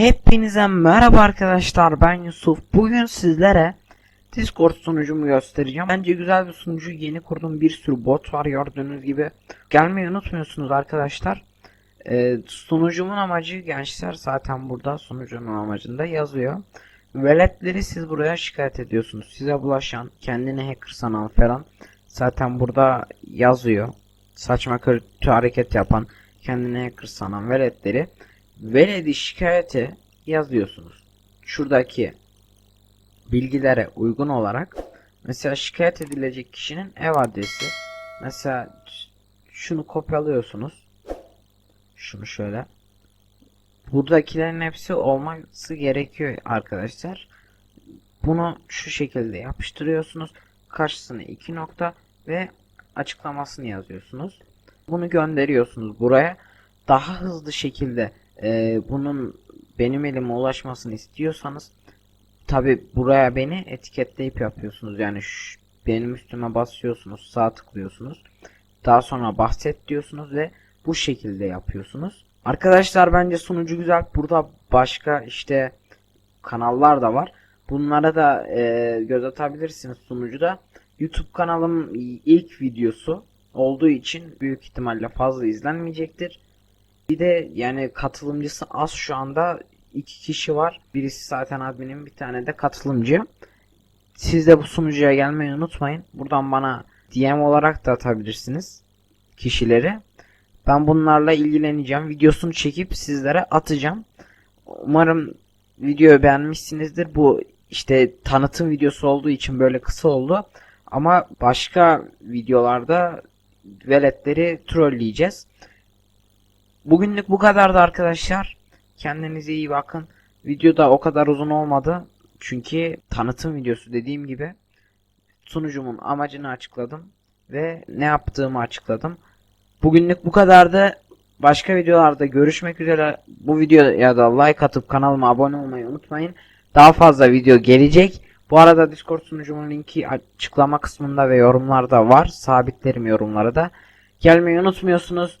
Hepinize merhaba arkadaşlar ben Yusuf. Bugün sizlere Discord sunucumu göstereceğim. Bence güzel bir sunucu. Yeni kurdum bir sürü bot var gördüğünüz gibi. Gelmeyi unutmuyorsunuz arkadaşlar. Ee, sunucumun amacı gençler zaten burada sunucunun amacında yazıyor. Veletleri siz buraya şikayet ediyorsunuz. Size bulaşan, kendini hacker sanan falan zaten burada yazıyor. Saçma kötü hareket yapan, kendini hacker sanan veletleri veledi şikayete yazıyorsunuz. Şuradaki bilgilere uygun olarak mesela şikayet edilecek kişinin ev adresi mesela şunu kopyalıyorsunuz. Şunu şöyle. Buradakilerin hepsi olması gerekiyor arkadaşlar. Bunu şu şekilde yapıştırıyorsunuz. Karşısına iki nokta ve açıklamasını yazıyorsunuz. Bunu gönderiyorsunuz buraya. Daha hızlı şekilde e, bunun benim elime ulaşmasını istiyorsanız tabi buraya beni etiketleyip yapıyorsunuz. Yani şu, benim üstüme basıyorsunuz, sağ tıklıyorsunuz. Daha sonra bahset diyorsunuz ve bu şekilde yapıyorsunuz. Arkadaşlar bence sunucu güzel. Burada başka işte kanallar da var. Bunlara da e, göz atabilirsiniz sunucuda. YouTube kanalım ilk videosu olduğu için büyük ihtimalle fazla izlenmeyecektir. Bir de yani katılımcısı az şu anda iki kişi var. Birisi zaten adminim bir tane de katılımcı. Siz de bu sunucuya gelmeyi unutmayın. Buradan bana DM olarak da atabilirsiniz kişileri. Ben bunlarla ilgileneceğim. Videosunu çekip sizlere atacağım. Umarım videoyu beğenmişsinizdir. Bu işte tanıtım videosu olduğu için böyle kısa oldu. Ama başka videolarda veletleri trolleyeceğiz. Bugünlük bu kadardı arkadaşlar. Kendinize iyi bakın. Video da o kadar uzun olmadı. Çünkü tanıtım videosu dediğim gibi sunucumun amacını açıkladım ve ne yaptığımı açıkladım. Bugünlük bu kadardı. Başka videolarda görüşmek üzere. Bu videoya da like atıp kanalıma abone olmayı unutmayın. Daha fazla video gelecek. Bu arada Discord sunucumun linki açıklama kısmında ve yorumlarda var. Sabitlerim yorumları da. Gelmeyi unutmuyorsunuz.